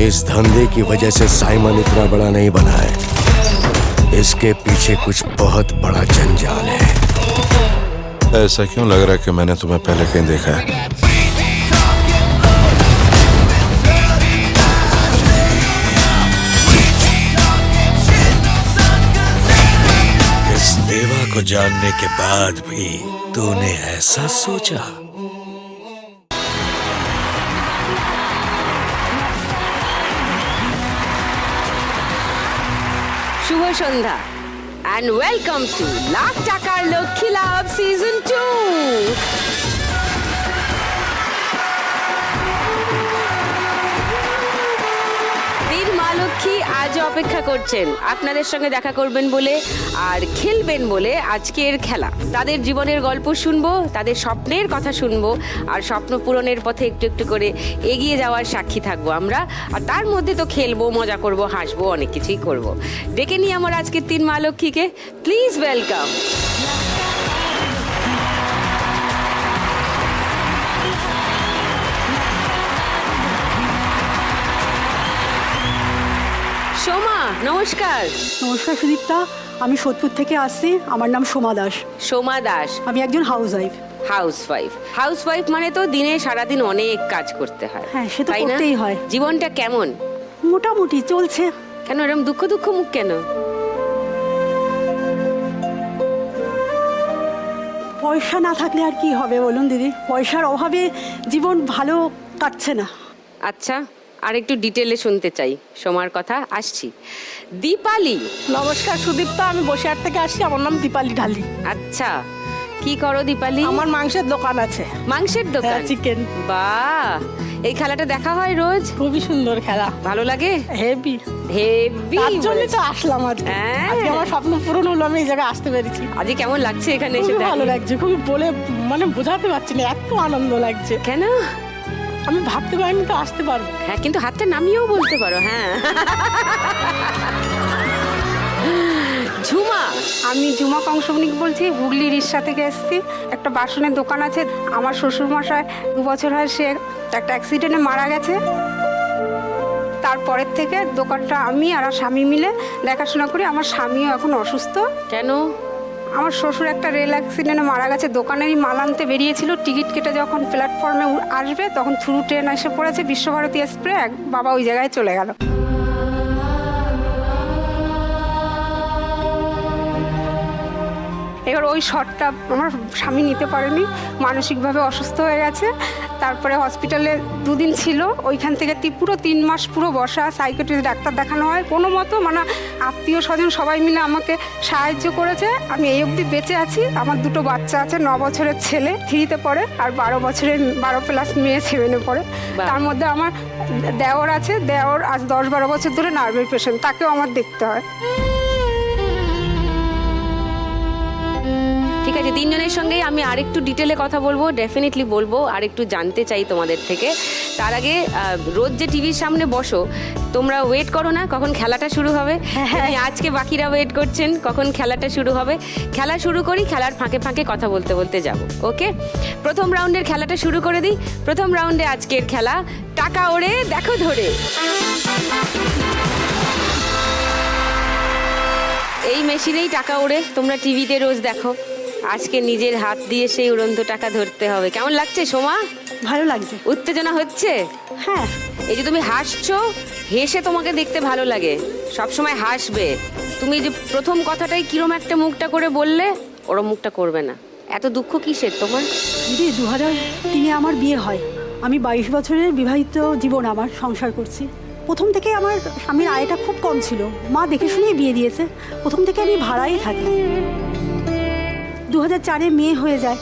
इस धंधे की वजह से साइमन इतना बड़ा नहीं बना है। इसके पीछे कुछ बहुत बड़ा जंजाल है। ऐसा क्यों लग रहा है कि मैंने तुम्हें पहले कहीं देखा है? इस देवा को जानने के बाद भी तूने ऐसा सोचा? সন্ধ্যা। অ্যান্ড ওয়েলকাম টু লাখ টাকার লক্ষ্মী লাভ সিজন টু মা লক্ষ্মী আজও অপেক্ষা করছেন। আপনাদের সঙ্গে দেখা করবেন বলে আর খেলবেন বলে আজকের খেলা। তাদের জীবনের গল্প শুনব, তাদের স্বপ্নের কথা শুনব, আর স্বপ্ন পূরণের পথে একটু একটু করে এগিয়ে যাওয়ার সাক্ষী থাকব আমরা। আর তার মধ্যে তো খেলব, মজা করব, হাসবো, অনেক কিছুই করব। ডেকে নিই আমার আজকের তিন মা লক্ষ্মীকে প্লিজ ওয়েলকাম নমস্কার। নমস্কার সুদীপ্তা আমি সোদপুর থেকে আসছি আমার নাম সোমা দাস। সোমা দাস। আমি একজন housewife housewife housewife মানে তো দিনে সারাদিন অনেক কাজ করতে হয় হ্যাঁ, সে তো তাই না? করতেই হয়। জীবনটা কেমন? মোটামুটি চলছে। কেন এরকম দুঃখ দুঃখ মুখ কেন? পয়সা না থাকলে আর কি হবে বলুন দিদি? পয়সার অভাবে জীবন ভালো কাটছে না। আচ্ছা। আর একটু ডিটেলে শুনতে চাই। সোমার কথা আসছি। দীপালি! নমস্কার সুদীপ্তা। আমি বসিরহাট থেকে আসছি। আমার নাম দীপালি ঢালি। আচ্ছা কি করো দীপালি? আমার মাংসের দোকান আছে। মাংসের দোকান? হ্যাঁ, chicken। বাহ! এই খেলাটা দেখা হয় রোজ? খুবই সুন্দর খেলা। ভালো লাগে? হেভি। হেভি তার জন্য তো আসলাম আজকে। হ্যাঁ। আজকে আমার স্বপ্ন পূরণ হলো আমি এই জায়গায় আসতে পেরেছি। আজকে কেমন লাগছে এখানে এসে ভালো লাগছে খুবই বলে মানে বোঝাতে পারছি না এত আনন্দ লাগছে। কেন? আমি ভাবতে পারিনি তো আসতে পারব। হ্যাঁ কিন্তু হাতটা নামিয়েও বলতে পারো হ্যাঁ। ঝুমা! আমি ঝুমা কংসবনিক বলছি হুগলি রিক্সা থেকে এসেছি। একটা বাসনের দোকান আছে আমার শ্বশুরমশাই দু বছর হয় সে একটা অ্যাক্সিডেন্টে মারা গেছে। তারপরের থেকে দোকানটা আমি আর স্বামী মিলে দেখাশোনা করি আমার স্বামীও এখন অসুস্থ। কেন? আমার শ্বশুর একটা রেল অ্যাক্সিডেন্টে মারা গেছে। দোকানেরই মাল আনতে বেরিয়েছিল। টিকিট কেটে যখন প্ল্যাটফর্মে আসবে, তখন থ্রু ট্রেন এসে পড়েছে বিশ্বভারতী এক্সপ্রে এক বাবা ওই জায়গায় চলে গেল। এবার ওই শটটা আমার স্বামী নিতে পারেনি মানসিকভাবে অসুস্থ হয়ে গেছে। তারপরে হসপিটালে দুদিন ছিল ওইখান থেকে পুরো তিন মাস পুরো বসা সাইকেট্রিস্ট ডাক্তার দেখানো হয়। কোনো মতো মানে আত্মীয় স্বজন সবাই মিলে আমাকে সাহায্য করেছে। আমি এই অবধি বেঁচে আছি। আমার দুটো বাচ্চা আছে ন বছরের ছেলে থ্রিতে পড়ে আর বারো বছরের বারো প্লাস মেয়ে সেভেনে পড়ে। তার মধ্যে আমার দেওর আছে দেওর আজ দশ বারো বছর ধরে নার্ভের পেশেন্ট তাকেও আমার দেখতে হয়। আছে তিনজনের সঙ্গেই আমি আরেকটু ডিটেলে কথা বলব ডেফিনেটলি বলব আর একটু জানতে চাই তোমাদের থেকে। তার আগে রোজ যে টিভির সামনে বসো তোমরা ওয়েট করো না কখন খেলাটা শুরু হবে। আমি আজকে বাকিরা ওয়েট করছেন কখন খেলাটা শুরু হবে। খেলা শুরু করি খেলার ফাঁকে ফাঁকে কথা বলতে বলতে যাব ওকে প্রথম রাউন্ডের খেলাটা শুরু করে দিই। প্রথম রাউন্ডে আজকের খেলা টাকা ওড়ে দেখো ধরে। এই মেশিনেই টাকা ওড়ে তোমরা টিভিতে রোজ দেখো। আজকে নিজের হাত দিয়ে সেই উড়ন্ত টাকা ধরতে হবে। কেমন লাগছে সোমা? ভালো লাগছে। উত্তেজনা হচ্ছে? হ্যাঁ। এই যে তুমি হাসছো হেসে তোমাকে দেখতে ভালো লাগে। সব সময় হাসবে। তুমি যে প্রথম কথাটাই কিরম একটা মুখটা করে বললে ওরম মুখটা করবে না। এত দুঃখ কিসের তোমার? দিদি দু হাজার তিনে আমার বিয়ে হয়। আমি বাইশ বছরের বিবাহিত জীবন আমার সংসার করছি। প্রথম থেকে আমার স্বামীর আয়টা খুব কম ছিল। মা দেখে শুনেই বিয়ে দিয়েছে। প্রথম থেকে আমি ভাড়াই থাকি। দু হাজার চারে মেয়ে হয়ে যায়।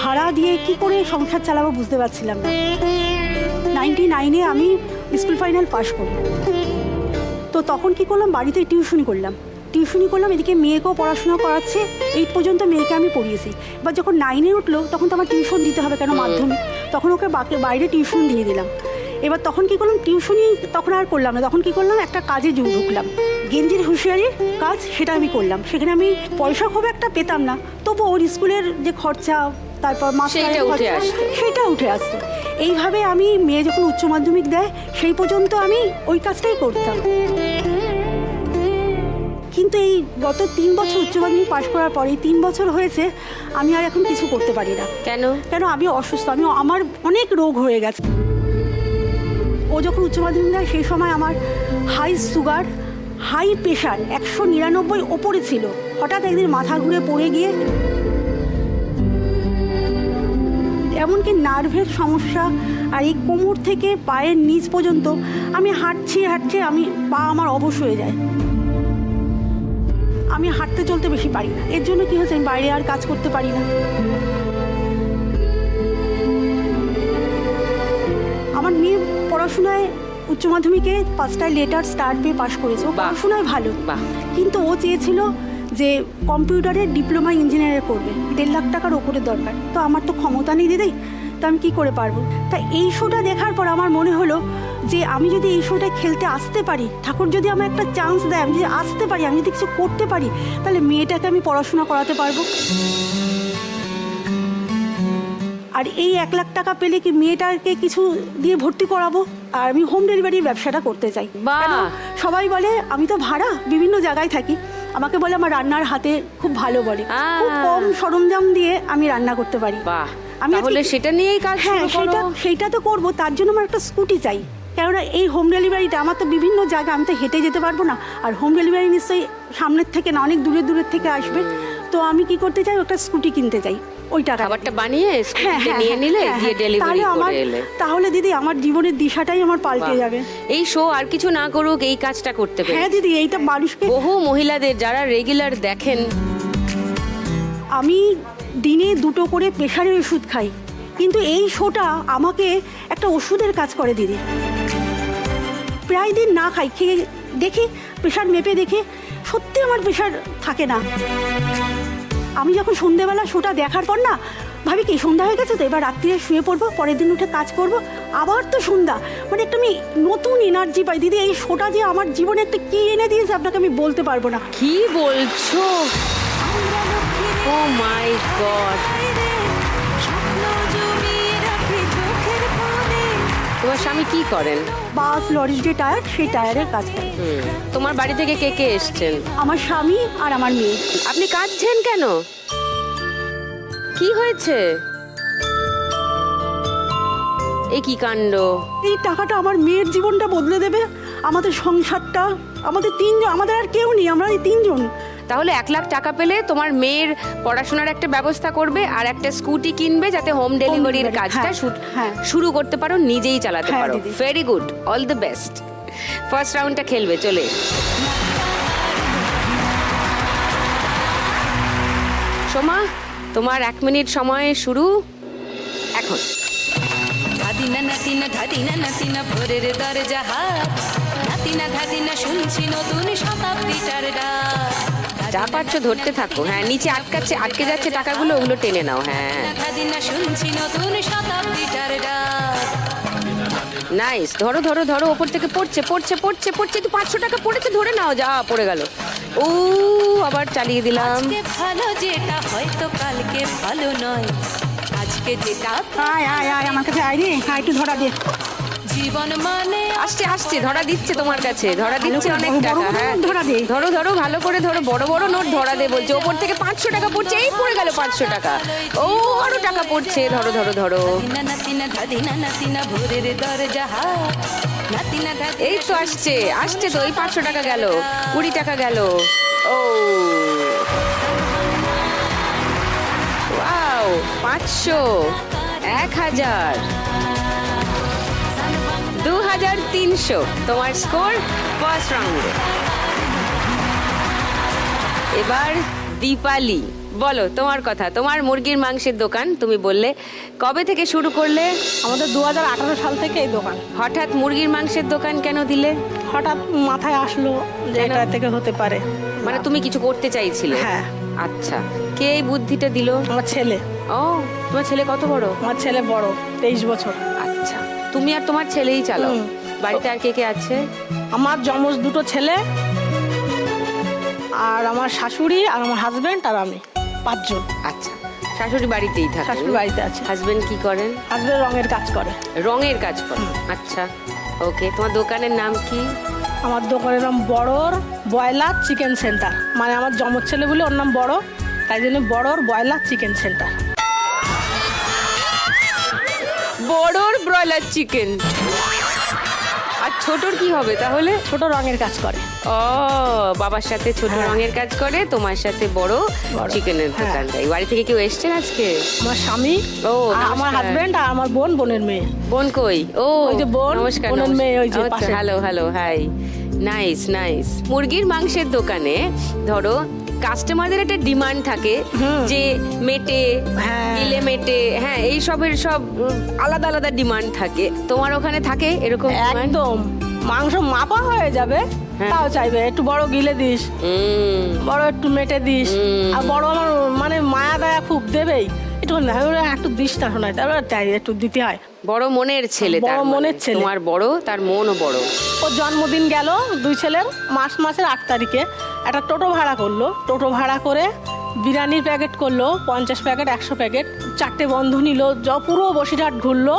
ভাড়া দিয়ে কি করে সংসার চালাবো বুঝতে পারছিলাম না। নাইনটি নাইনে আমি স্কুল ফাইনাল পাশ করি। তো তখন কি করলাম? বাড়িতে টিউশন করলাম। টিউশনি করলাম, এদিকে মেয়েকেও পড়াশোনা করাচ্ছে এইট পর্যন্ত মেয়েকে আমি পড়িয়েছি। এবার যখন নাইনে উঠল, তখন তো আমার টিউশন দিতে হবে কেন মাধ্যমিক? তখন ওকে বাইরে টিউশন দিয়ে দিলাম। এবার তখন কি করলাম? টিউশনি তখন আর করলাম না। তখন কি করলাম? একটা কাজে যোগ ঢুকলাম। গেঞ্জির হুঁশিয়ারির কাজ সেটা আমি করলাম। সেখানে আমি পয়সা খুব একটা পেতাম না। তবু ওর স্কুলের যে খরচা তারপর মাস্টারের খরচা। সেইটা উঠে আসতো। এইভাবে আমি মেয়ে যখন উচ্চ মাধ্যমিক দেয় সেই পর্যন্ত আমি ওই কাজটাই করতাম। কিন্তু এই গত তিন বছর উচ্চ মাধ্যমিক পাশ করার পরে তিন বছর হয়েছে আমি আর এখন কিছু করতে পারি না। কেন? কেন? আমি অসুস্থ। আমি আমার অনেক রোগ হয়ে গেছে। ও যখন উচ্চ মাধ্যমিক দেয় সেই সময় আমার হাই সুগার হাই প্রেশার একশো নিরানব্বই ওপরে ছিল। হঠাৎ একদিন মাথা ঘুরে পড়ে গিয়ে এমনকি নার্ভের সমস্যা আর এই কোমর থেকে পায়ের নিচ পর্যন্ত আমি হাঁটছি হাঁটছি, আমি পা আমার অবশ হয়ে যায়। আমি হাঁটতে চলতে বেশি পারি না। এর জন্য কি হয়েছে? আমি বাইরে আর কাজ করতে পারি না। পড়াশোনায় উচ্চ মাধ্যমিকে পাঁচটায় লেটার স্টার পেয়ে পাশ করেছে। ও। পড়াশোনায় ভালো। কিন্তু ও চেয়েছিল যে কম্পিউটারে ডিপ্লোমা ইঞ্জিনিয়ার করবে। দেড় লাখ টাকার ওপরে দরকার। তো আমার তো ক্ষমতা নেই দিদি তা আমি কী করে পারব? তা এই শোটা দেখার পর আমার মনে হলো যে আমি যদি এই শোটা খেলতে আসতে পারি ঠাকুর যদি আমার একটা চান্স দেয় আমি যদি আসতে পারি আমি যদি কিছু করতে পারি তাহলে মেয়েটাকে আমি পড়াশোনা করাতে পারব। আর এই এক লাখ টাকা পেলে কি মেয়েটাকে কিছু দিয়ে ভর্তি করাবো? আর আমি হোম ডেলিভারির ব্যবসাটা করতে চাই। সবাই বলে আমি তো ভাড়া বিভিন্ন জায়গায় থাকি। আমাকে বলে আমার রান্নার হাতে খুব ভালো বলে। খুব কম সরঞ্জাম দিয়ে আমি রান্না করতে পারি। আমি তাহলে সেটা নিয়েই কাজ হ্যাঁ সেটা সেইটা তো করব তার জন্য আমার একটা স্কুটি চাই। কেননা এই হোম ডেলিভারিটা আমার তো বিভিন্ন জায়গা আমি তো হেঁটে যেতে পারব না। আর হোম ডেলিভারি নিশ্চয়ই সামনের থেকে না অনেক দূরের দূরের থেকে আসবে। তো আমি কি করতে চাই? একটা স্কুটি কিনতে চাই। ওই টাকা খাবারটা বানিয়ে স্কুটিতে নিয়ে নিলে গিয়ে ডেলিভারি হ্যাঁ, করে এলে। তাহলে দিদি আমার জীবনের দিশাটাই আমার পাল্টে যাবে। এই শো আর কিছু না করুক এই কাজটা করতে পেরে। হ্যাঁ দিদি এইটা মানুষকে বহু মহিলাদের যারা রেগুলার দেখেন। আমি দিনে দুটো করে প্রেশারের ওষুধ খাই। কিন্তু এই শোটা আমাকে একটা ওষুধের কাজ করে দিদি। প্রায় দিন না খাই খেয়ে দেখি প্রেশার মেপে দেখি সত্যি আমার প্রেশার থাকে না। আমি যখন সন্ধ্যেবেলা শোটা দেখার পর না ভাবি কি সন্ধ্যা হয়ে গেছে তো এবার রাত্রিরে শুয়ে পড়ব পরের দিন উঠে কাজ করব। আবার তো সন্ধ্যা। মানে একটা আমি নতুন এনার্জি পাই। দিদি এই শোটা যে আমার জীবনে একটা কি এনে দিয়েছে আপনাকে আমি বলতে পারব না। কি বলছো? ও মাই গড তোমার স্বামী কি করেন? বাস লরির যে টায়ার সেই টায়ারের কাজ করে। হুম, তোমার বাড়ি থেকে কে কে এসছেন? আমার স্বামী আর আমার মেয়ে। আপনি কাঁদছেন কেন? কি হয়েছে? এই কি কাণ্ড? এই টাকাটা আমার মেয়ের জীবনটা বদলে দেবে। আমাদের সংসারটা আমাদের তিনজন আমাদের আর কেউ নেই আমরা এই তিনজন। তাহলে এক লাখ টাকা পেলে তোমার মেয়ের পড়াশোনার একটা ব্যবস্থা করবে আর একটা স্কুটি কিনবে যাতে হোম ডেলিভারির কাজটা হ্যাঁ, হ্যাঁ। শুরু করতে পারো নিজেই চালাতে হ্যাঁ, পারো। Very good all the best first রাউন্ডটা খেলবে চলে। সোমা তোমার এক মিনিট সময় শুরু। এখন। ধাদিনা নাতিনা ধাদিনা নাতিনা ভোরের দরজা হাত। নাতিনা ধাদিনা শুনছি নতুন শতাব্দীটার ডাক। যা পারছ ধরতে থাকো। হ্যাঁ নিচে আটকাচ্ছে আটকে যাচ্ছে টাকাগুলো ওগুলো টেনে নাও হ্যাঁ। নাইস ধরো ধরো ধরো ওপর থেকে পড়ছে পড়ছে পড়ছে পড়ছে তো পাঁচশো টাকা পড়েছে ধরে নাও যা পড়ে গেল। ও আবার চালিয়ে দিলাম। আজকে ভালো যেটা হয়তো কালকে ভালো নয়। আজকে যেটা আয় আয় আয় আমার কাছে আয় রে হ্যাঁ একটু ধরা দে। জীবন মানে আসছে আসছে ধরা দিচ্ছে তোমার কাছে ধরা দিচ্ছে অনেক টাকা হ্যাঁ ধরা দে। ধরো ধরো ভালো করে ধরো বড় বড় নোট ধরা দে বলছে ওপর থেকে পাঁচশো টাকা পড়ছে এই পড়ে গেল পাঁচশো টাকা ও আরও টাকা পড়ছে ধরো ধরো ধরো এই তো আসছে আসছে তো এই পাঁচশো টাকা গেল কুড়ি টাকা গেল ও পাঁচশো এক হাজার দু হাজার তিনশো। তোমার স্কোর ফার্স্ট রাউন্ডে। এবার দীপালি। বলো তোমার কথা। তোমার মুরগির মাংসের দোকান তুমি বললে কবে থেকে শুরু করলে? আমাদের দু সাল থেকে এই দোকান। হঠাৎ মুরগির মাংসের দোকান কেন দিলে? হঠাৎ মাথায় আসলো যে এটা থেকে হতে পারে। মানে তুমি কিছু করতে চাইছিলে? হ্যাঁ। আচ্ছা। কে এই বুদ্ধিটা দিল? আমার ছেলে। ও তোমার ছেলে কত বড়? আমার ছেলে বড় তেইশ বছর। তুমি আর তোমার ছেলেই চালাও। বাড়িতে আর কে কে আছে? আমার যমজ দুটো ছেলে আর আমার শাশুড়ি আর আমার হাজবেন্ড আর আমি পাঁচজন। আচ্ছা শাশুড়ি বাড়িতেই থাকে। শাশুড়ি বাড়িতে আছে। হাজবেন্ড কি করেন? হাজবেন্ড রঙের কাজ করে। রঙের কাজ করেন আচ্ছা ওকে তোমার দোকানের নাম কি? আমার দোকানের নাম বড়র ব্রয়লার চিকেন সেন্টার। মানে আমার যমজ ছেলে বলে ওর নাম বড় তাই জন্য বড়র ব্রয়লার চিকেন সেন্টার। বড়র ব্রয়লার চিকেন আর ছোটর কি হবে তাহলে ছোট রঙের কাজ করে ও বাবার সাথে ছোট হ্যাঁ। রঙের কাজ করে তোমার সাথে বড়। চিকেনের হ্যাঁ। দোকান দেয় বাড়ি থেকে কেউ এসছেন আজকে আমার স্বামী ও, আমার। হাজবেন্ড আর আমার বোন বোনের মেয়ে বোন কই ও ওই যে বোন, নমস্কার বোনের মেয়ে ওই যে পাশে। Hello hello hi nice nice মুরগির মাংসের দোকানে ধরো কাস্টমারদের একটা ডিমান্ড থাকে। যে মেটে হ্যাঁ। গিলে মেটে হ্যাঁ এই সবের সব আলাদা আলাদা ডিমান্ড থাকে তোমার ওখানে থাকে এরকম? একদম মাংস মাপা হয়ে যাবে হ্যাঁ। তাও চাইবে একটু বড় গিলে দিস বড় একটু মেটে দিস আর বড় আমার মানে মায়া দায়া খুব দেবেই একটু না হলে একটু না শোনায় তারপরে তাই একটু দিতে হয়। বড় মনের ছেলে তার বড় মানে। মনের ছেলে। তোমার বড় তার মনও বড়। ওর জন্মদিন গেল দুই ছেলের মাস মাসের আট তারিখে। একটা টোটো ভাড়া করল। টোটো ভাড়া করে বিরিয়ানির প্যাকেট করল পঞ্চাশ প্যাকেট একশো প্যাকেট। চারটে বন্ধু নিল য পুরো বসিরহাট ঘুরলো।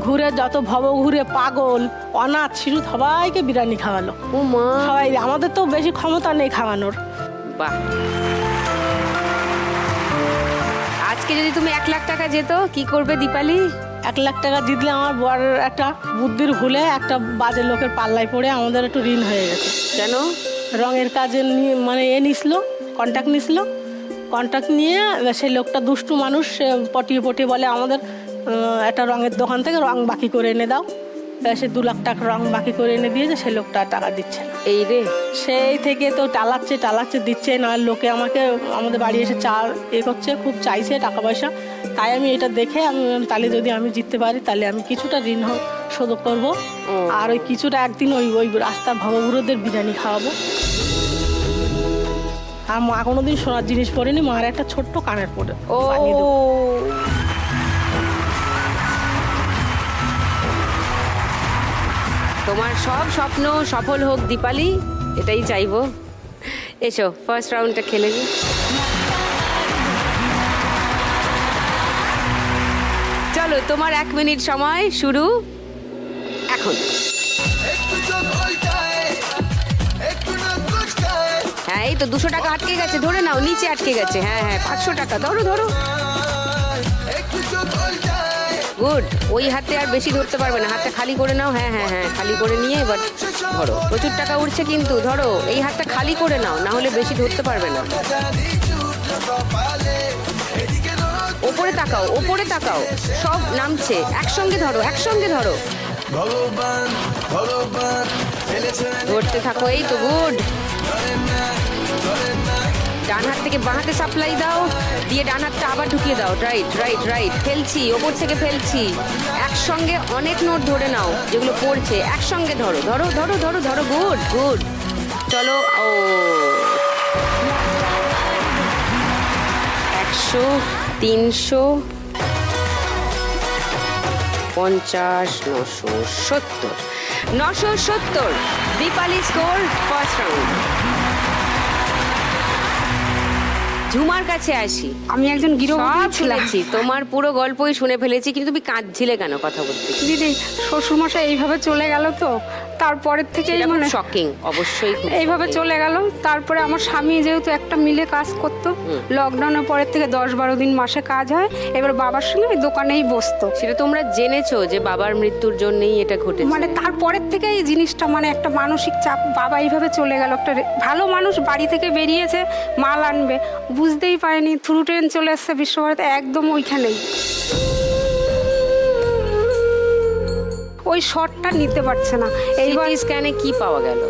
ঘুরে যত ভব ঘুরে পাগল অনাথ শিশু সবাইকে বিরিয়ানি খাওয়ালো। ও মা। সবাই আমাদের তো বেশি ক্ষমতা নেই খাওয়ানোর। বাহ। যদি তুমি এক লাখ টাকা যেত কি করবে দীপালি? এক লাখ টাকা জিতলে আমার বর একটা বুদ্ধির ভুলে একটা বাজে লোকের পাল্লায় পড়ে আমাদের একটু ঋণ হয়ে গেছে। কেন? রঙের কাজে মানে এ নিছিল কন্ট্যাক্ট নিছিল কন্ট্যাক্ট নিয়ে সেই লোকটা দুষ্টু মানুষ সে পটিয়ে পটিয়ে বলে আমাদের একটা রঙের দোকান থেকে রং বাকি করে এনে দাও। সে দু লাখ টাকা রং বাকি করে এনে দিয়েছে সে লোকটা টাকা দিচ্ছে না। এই রে। সেই থেকে তো টালাচ্ছে টালাচ্ছে দিচ্ছে না লোকে আমাকে আমাদের বাড়ি এসে চা এ করছে খুব চাইছে টাকা পয়সা। তাই আমি এটা দেখে আমি তাহলে যদি আমি জিততে পারি তাহলে আমি কিছুটা ঋণ শোধ করব। আর ওই কিছুটা একদিন ওই ওই রাস্তার ভবগুরুদের বিরিয়ানি খাওয়াবো। আর মা কোনোদিন সোনার জিনিস পরেনি মার একটা ছোট্ট কানের পরে ও। তোমার সব স্বপ্ন সফল হোক, দীপালি, এটাই চাইব। এসো ফার্স্ট রাউন্ডটা খেলে নি। চলো, তোমার এক মিনিট সময়, শুরু এখন। হ্যাঁ এই তো দুশো টাকা আটকে গেছে, ধরে নাও, নিচে আটকে গেছে। হ্যাঁ হ্যাঁ পাঁচশো টাকা, ধরো ধরো। গুড। ওই হাতে আর বেশি ধরতে পারবে না। হাতটা খালি করে নাও। হ্যাঁ হ্যাঁ হ্যাঁ খালি করে নিয়ে এবার ধরো। প্রচুর টাকা উঠছে কিন্তু ধরো এই হাতটা খালি করে নাও না হলে বেশি ধরতে পারবে না। ওপরে তাকাও ওপরে তাকাও। সব নামছে। একসঙ্গে ধরো একসঙ্গে ধরো। ধরতে থাকো এই তো গুড। ডান হাত থেকে বাঁ হাতে সাপ্লাই দাও, দিয়ে ডান হাতটা আবার ঢুকিয়ে দাও। রাইট রাইট রাইট ফেলছি, ওপর থেকে ফেলছি। একসঙ্গে অনেক নোট ধরে নাও, যেগুলো পড়ছে। একসঙ্গে ধরো ধরো ধরো ধরো ধরো। গুড গুড চলো, ও। একশো, তিনশো, পঞ্চাশ, নশো সত্তর। নশো সত্তর। দীপালি স্কোর ফার্স্ট রাউন্ড ঝুমার কাছে আসি। আমি একজন গৃহবধূ ছিলাম। শুনেছি তোমার পুরো গল্পই শুনে ফেলেছি কিন্তু তুমি কাঁদছিলে কেন কথা বলতে? দিদি শ্বশুরমশাই এইভাবে চলে গেল তো তারপরের থেকেই মানে শকিং অবশ্যই এইভাবে চলে গেল। তারপরে আমার স্বামী যেহেতু একটা মিলে কাজ করতো লকডাউনের পরের থেকে দশ বারো দিন মাসে কাজ হয় এবার বাবার সঙ্গে ওই দোকানেই বসতো। সেটা তোমরা জেনেছো যে বাবার মৃত্যুর জন্যই এটা ঘটেছে। মানে তারপরের থেকে এই জিনিসটা মানে একটা মানসিক চাপ বাবা এইভাবে চলে গেল। একটা ভালো মানুষ বাড়ি থেকে বেরিয়েছে মাল আনবে বুঝতেই পারেনি থ্রু ট্রেন চলে এসছে বিশ্বভারতী একদম ওইখানেই। ওই শটটা নিতে পারছে না। এইবার স্ক্যানে কি পাওয়া গেল?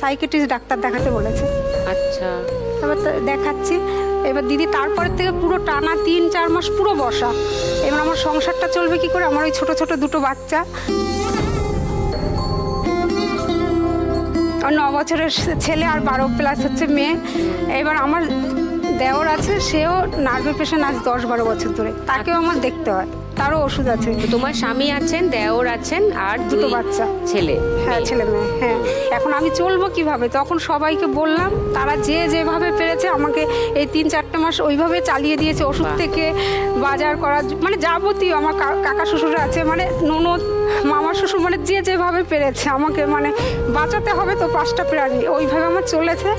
সাইকেট্রিস্ট ডাক্তার দেখাতে বলেছে। আচ্ছা। এবার তো দেখাচ্ছি। এবার দিদি তারপরের থেকে পুরো টানা তিন চার মাস পুরো বসা। এবার আমার সংসারটা চলবে কি করে? আমার ওই ছোট ছোট দুটো বাচ্চা। আর ন বছরের ছেলে আর বারো প্লাস হচ্ছে মেয়ে। এবার আমার দেওর আছে সেও নার্ভের পেশেন্ট আজ দশ বারো বছর ধরে। তাকেও আমার দেখতে হয়। তারও ওষুধ আছে। তোমার স্বামী আছেন দেওর আছেন আর দুটো বাচ্চা। ছেলে। হ্যাঁ ছেলে মেয়ে হ্যাঁ। এখন আমি চলবো কীভাবে? তখন সবাইকে বললাম তারা যে যেভাবে পেরেছে আমাকে এই তিন চারটে মাস ওইভাবে চালিয়ে দিয়েছে। ওষুধ থেকে বাজার করা মানে যাবতীয় আমার কাকা শ্বশুর আছে মানে ননদ মামা শ্বশুর মানে যে যেভাবে পেরেছে আমাকে মানে বাঁচাতে হবে তো পাঁচটা প্রাণী। ওইভাবে আমার চলেছে।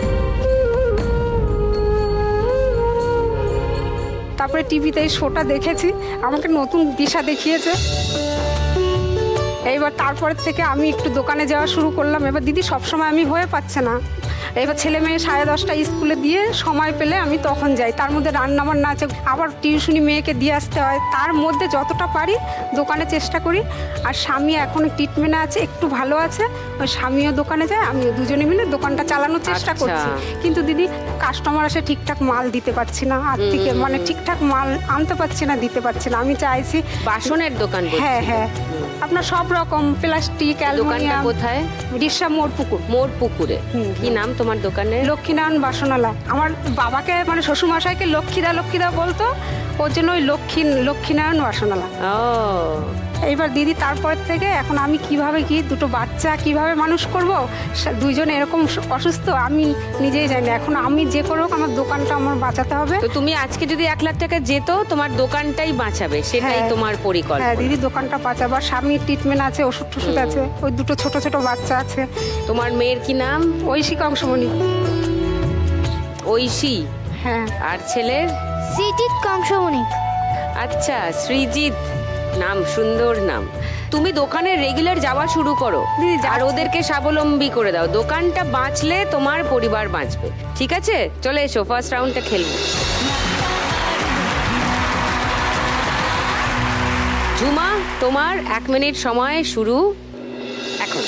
তারপরে টিভিতে এই শোটা দেখেছি, আমাকে নতুন দিশা দেখিয়েছে। এইবার তারপর থেকে আমি একটু দোকানে যাওয়া শুরু করলাম। এবার দিদি সবসময় আমি হয়ে পাচ্ছে না। এবার ছেলে মেয়ে সাড়ে দশটা স্কুলে দিয়ে সময় পেলে আমি তখন যাই। তার মধ্যে রান্না বান্না আছে আবার টিউশনি মেয়েকে দিয়ে আসতে হয়। তার মধ্যে যতটা পারি দোকানে চেষ্টা করি। আর স্বামী এখন ট্রিটমেন্টে আছে একটু ভালো আছে। ওই স্বামীও দোকানে যায় আমিও দুজনে মিলে দোকানটা চালানোর চেষ্টা আচ্ছা। করছি। কিন্তু দিদি কাস্টমার আসে ঠিকঠাক মাল দিতে পারছি না। আর থেকে মানে ঠিকঠাক মাল আনতে পারছি না দিতে পারছি না। আমি চাইছি বাসনের দোকান হ্যাঁ হ্যাঁ। আপনার সব রকম প্লাস্টিক অ্যালুমিনিয়াম কোথায়? রিসা মোড় পুকুর। মোর পুকুরে। কি নাম তোমার দোকানে? লক্ষ্মীনারায়ণ বাসনালা আমার বাবাকে মানে শ্বশুরমশাইকে লক্ষ্মীদা লক্ষ্মীদা বলতো ওর জন্য ওই লক্ষ্মী লক্ষ্মীনারায়ণ বাসনালা ও। এইবার দিদি তারপর থেকে এখন আমি কীভাবে কি দুটো বাচ্চা কীভাবে মানুষ করব দুইজন এরকম অসুস্থ আমি নিজেই জানি না। এখন আমি যে করে হোক আমার দোকানটা আমার বাঁচাতে হবে। তো তুমি আজকে যদি এক লাখ টাকা যেত তোমার দোকানটাই বাঁচাবে সেটাই হ্যাঁ। তোমার হ্যাঁ দিদি দোকানটা বাঁচাবার স্বামীর ট্রিটমেন্ট আছে ওষুধ টষুধ আছে ওই দুটো ছোট ছোট বাচ্চা আছে। তোমার মেয়ের কি নাম? ঐশী কংসমণি। ঐশী? হ্যাঁ। আর ছেলের? সিটিক কংসমণি। আচ্ছা সৃজিৎ নাম সুন্দর নাম। তুমি দোকানে রেগুলার যাওয়া শুরু করো। আর ওদেরকে স্বাবলম্বী করে দাও। দোকানটা বাঁচলে তোমার পরিবার বাঁচবে। ঠিক আছে? চলে এসো ফার্স্ট রাউন্ডটা খেলব। ঝুমা তোমার এক মিনিট সময় শুরু। এখন।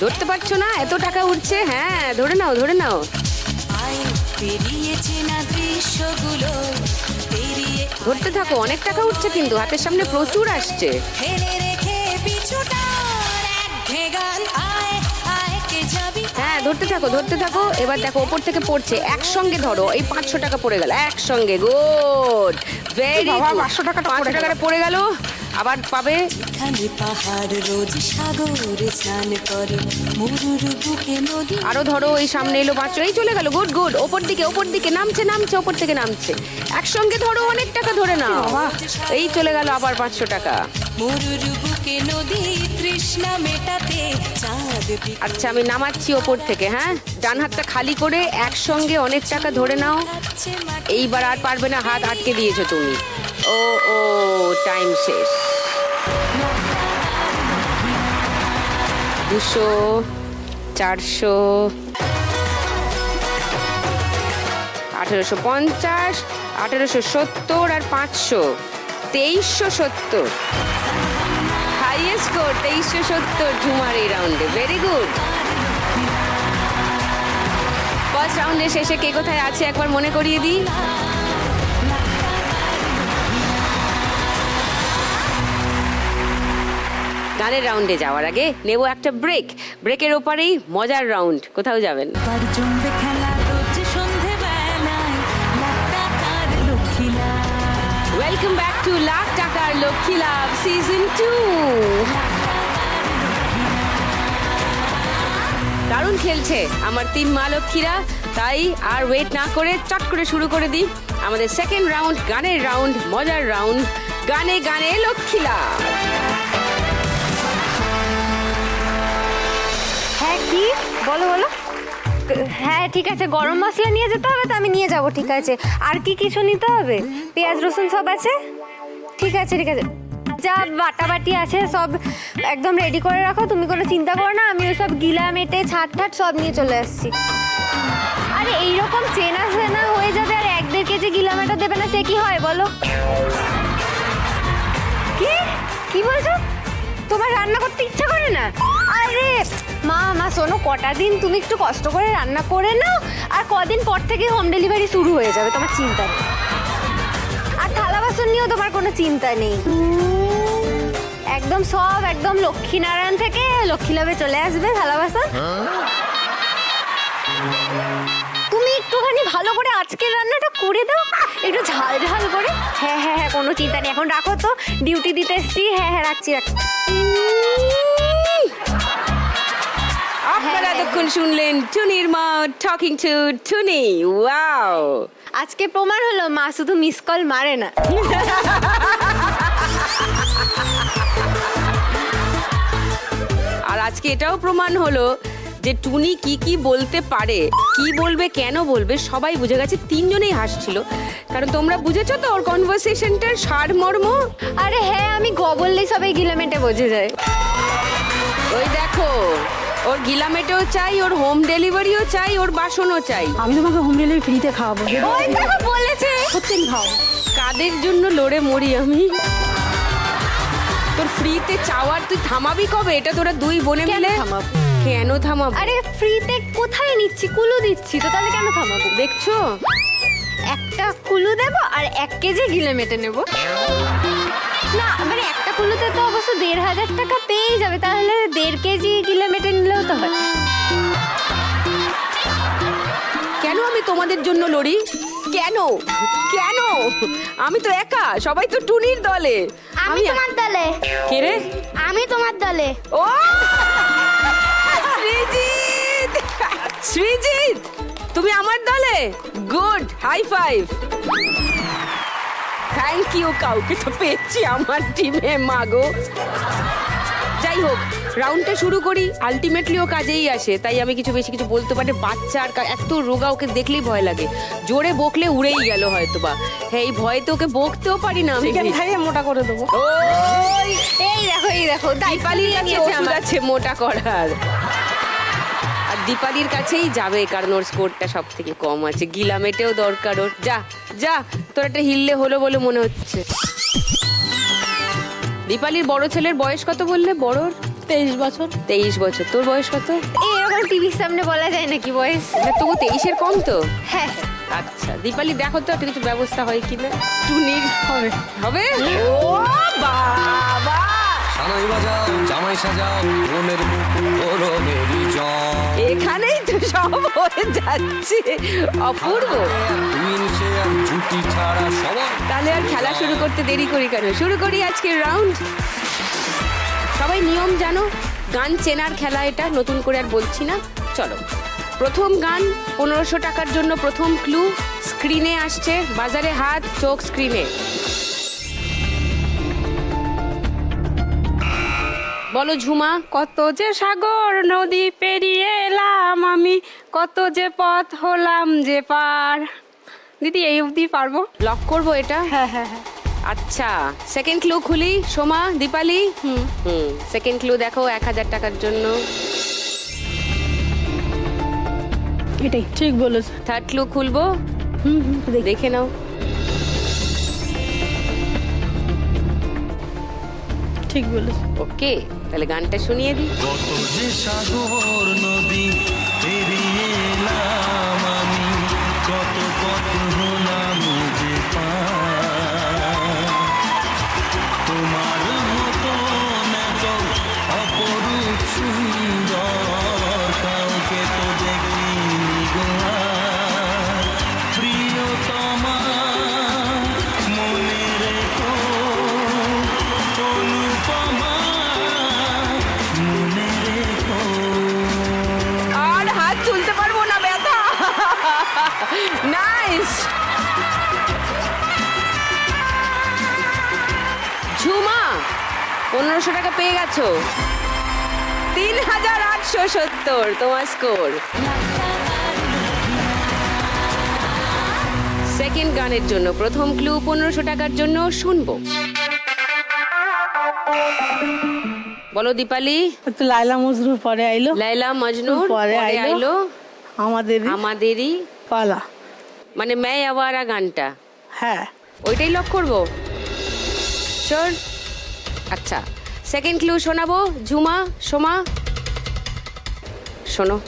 ধরতে পারছ না? এত টাকা উঠছে? হ্যাঁ ধরে নাও ধরে নাও। ধরতে থাকো অনেক টাকা উঠছে কিন্তু হাতের সামনে প্রচুর আসছে। হ্যাঁ ধরতে থাকো ধরতে থাকো। এবার দেখো ওপর থেকে পড়ছে একসঙ্গে ধরো এই পাঁচশো টাকা পড়ে গেল একসঙ্গে গুড ভেরি বাবা, 500 টাকাটা পড়ে গেল। টাকাটা পড়ে গেল আবার পাবে। এখানে পাহাড় রোজ সাগরে স্নান করে মরুর বুকে নদী। আরও ধরো এই সামনে এলো পাঁচশো এই চলে গেল গুড গুড ওপর দিকে ওপর দিকে নামছে নামছে ওপর থেকে নামছে। একসঙ্গে ধরো অনেক টাকা ধরে নাও। এই চলে গেল আবার পাঁচশো টাকা। মরুর বুকে নদী তৃষ্ণা মেটাতে আচ্ছা আমি নামাচ্ছি ওপর থেকে হ্যাঁ? ডান হাতটা খালি করে একসঙ্গে অনেক টাকা ধরে নাও। এইবার আর পারবে না, হাত আটকে দিয়েছ তুমি। ও ও, টাইম শেষ। দুশো, চারশো, আঠেরোশো পঞ্চাশ, আঠেরোশো সত্তর আর পাঁচশো, তেইশশো সত্তর। স্কোর তেইশশো সত্তর ঝুমার এই রাউন্ডে ভেরি গুড ফার্স্ট রাউন্ডে শেষে কে কোথায় আছে একবার মনে করিয়ে দিই? গানের রাউন্ডে যাওয়ার আগে নেব একটা ব্রেক ব্রেকের ওপারেই মজার রাউন্ড কোথাও যাবেন। ওয়েলকাম ব্যাক টু লাখ টাকার লক্ষ্মী লাভ সিজন টু দারুণ খেলছে আমার তিন মা লক্ষ্মীরা। তাই আর ওয়েট না করে চট করে শুরু করে দিই আমাদের সেকেন্ড রাউন্ড গানের রাউন্ড মজার রাউন্ড গানে গানে লক্ষ্মী লাভ। হ্যাঁ কি? বলো বলো। হ্যাঁ ঠিক আছে, গরম মশলা নিয়ে যেতে হবে তো, আমি নিয়ে যাব, ঠিক আছে। আর কি কিছু নিতে হবে? পেঁয়াজ, রসুন সব আছে? ঠিক আছে ঠিক আছে। যা বাটাবাটি আছে, সব একদম রেডি করে রাখো। তুমি কোনো চিন্তা করো না, আমি ওই সব গিলা মেটে, ছাট ঠাট সব নিয়ে চলে আসছি। আরে এইরকম চেনা চেনা হয়ে যাবে, আর এক দেড় কেজি গিলা মেটা দেবে না, সে কি হয় বলো? কি? কি বলছো? তোমার রান্না করতে ইচ্ছা করে না? আরে মা মা, শোনো, কটা দিন তুমি একটু কষ্ট করে রান্না করে নাও, আর কদিন পর থেকে হোম ডেলিভারি শুরু হয়ে যাবে, তোমার চিন্তা নেই। আর নিয়েও তোমার কোনো চিন্তা নেই। একদম সব, একদম লক্ষ্মীনারায়ণ থেকে লক্ষ্মী লাভে চলে আসবে, ভালোবাসা। তুমি একটুখানি ভালো করে আজকের রান্নাটা করে দাও, একটু ঝাল ঝাল করে। হ্যাঁ হ্যাঁ হ্যাঁ কোনো চিন্তা নেই। এখন রাখো তো, ডিউটি দিতে এসছি। হ্যাঁ হ্যাঁ রাখছি রাখছি। আপনারা হ্যাঁ। এতক্ষণ শুনলেন টুনির মা টকিং টু টুনি। ওয়াও আজকে প্রমাণ হলো মা শুধু মিস কল মারে না। আর আজকে এটাও প্রমাণ হলো যে টুনি কি কি বলতে পারে কি বলবে কেন বলবে সবাই বুঝে গেছে তিনজনেই হাসছিল। কারণ তোমরা বুঝেছ তো ওর কনভারসেশনটার সারমর্ম? আরে হ্যাঁ আমি গ বললেই সবাই গিলামেটে বোঝে যায়। ওই দেখো ওর গিলামেটেও চাই ওর হোম ডেলিভারিও চাই ওর বাসনও চাই। আমি তোমাকে হোম ডেলিভারি ফ্রিতে খাওয়াবো। ওই দেখো বলেছে। সত্যি খাওয়াবো। কাদের জন্য লড়ে মরি আমি? তোর ফ্রিতে চাওয়ার তুই থামাবি কবে? এটা তোরা দুই বোনে মিলে থামাবো? কেন থামাবো? আরে ফ্রিতে কোথায় নিচ্ছি? কুলু দিচ্ছি তো তাহলে কেন থামাবো? দেখছ? একটা কুলু দেবো আর এক কেজি গিলে মেটে নেব। না মানে একটা কুলুতে তো অবশ্য দেড় হাজার টাকা পেয়েই যাবে তাহলে দেড় কেজি গিলে মেটে নিলেও তো হয়। কেন আমি তোমাদের জন্য লড়ি? কেন? কেন? আমি তো একা সবাই তো টুনির দলে। আমি তোমার দলে। কে রে? আমি তোমার দলে। ও! সৃজিত সৃজিত তুমি আমার দলে? Good high five thank you কাউকে তো পেয়েছি আমার টিমে মাগো যাই হোক রাউন্ডটা শুরু করি। আলটিমেটলি ও কাজেই আসে তাই আমি কিছু বেশি কিছু বলতে পারি। বাচ্চা আর এত রোগা ওকে দেখলেই ভয় লাগে। জোরে বকলে উড়েই গেল হয়তো বা হ্যাঁ এই ভয়েতে ওকে বকতেও পারি না আমি। চিকেন খাইয়ে মোটা করে দেবো। এই দেখো এই দেখো ওষুধ আমার আছে মোটা করার। দীপালির কাছেই যাবে কারণ ওর স্কোরটা সব থেকে কম আছে। গিলা মেটেও দরকার ওর। যা যা তোর একটা হিললে হলো বলে মনে হচ্ছে। দীপালির বড় ছেলের বয়স কত বললে? বড়র তেইশ বছর। তেইশ বছর। তোর বয়স কত? এরকম টিভির সামনে বলা যায় নাকি বয়স? তবু তেইশের কম তো? হ্যাঁ। আচ্ছা দীপালি দেখো তো একটা কিছু ব্যবস্থা হয় কিনা? টুনির হবে হবে? ও বাবা! সানাই বাজাও জামাই সাজাও বড় মেরি এখানেই তো সব হয়ে যাচ্ছে। অপূর্ব। জুটি ছাড়া সবার তাহলে আর খেলা শুরু করতে দেরি করি কেন? শুরু করি আজকের রাউন্ড সবাই নিয়ম জানো গান চেনার খেলা এটা নতুন করে আর বলছি না। চলো। প্রথম গান পনেরোশো টাকার জন্য প্রথম ক্লু স্ক্রিনে আসছে বাজারে হাত চোখ স্ক্রিনে বলো ঝুমা। কত যে সাগর নদী পেরিয়ে এলাম আমি কত যে পথ হলাম যে পার। দিদি এই অবধি পারব? লক করব এটা? হ্যাঁ হ্যাঁ হ্যাঁ। আচ্ছা সেকেন্ড ক্লু খুলি। সোমা দীপালি? হুম। হুম সেকেন্ড ক্লু দেখো এক হাজার টাকার জন্য। এটাই। ঠিক বলেছে। থার্ড ক্লু খুলবো? হুম হুম দেখ। দেখে নাও। ঠিক বলেছে। ওকে তাহলে গানটা শুনিয়ে দিই। যে সাগর নদী পেরিয়ে পনেরোশো টাকা পেয়ে গেছো। তিন হাজার আটশো সত্তর তোমার স্কোর। সেকেন্ড গানের জন্য প্রথম ক্লু পনেরোশো টাকার জন্য শুনব। বলো দীপালি। লাইলা মজরুর পরে আইলো। লাইলা মজনুর পরে আইলো। আমাদের আমাদেরই। পালা। মানে ম্যায় আওয়ারা গানটা। হ্যাঁ। ওইটাই লক করব। শোন। আচ্ছা। সেকেন্ড ক্লু শোনাবো? ঝুমা সোমা? শোনো।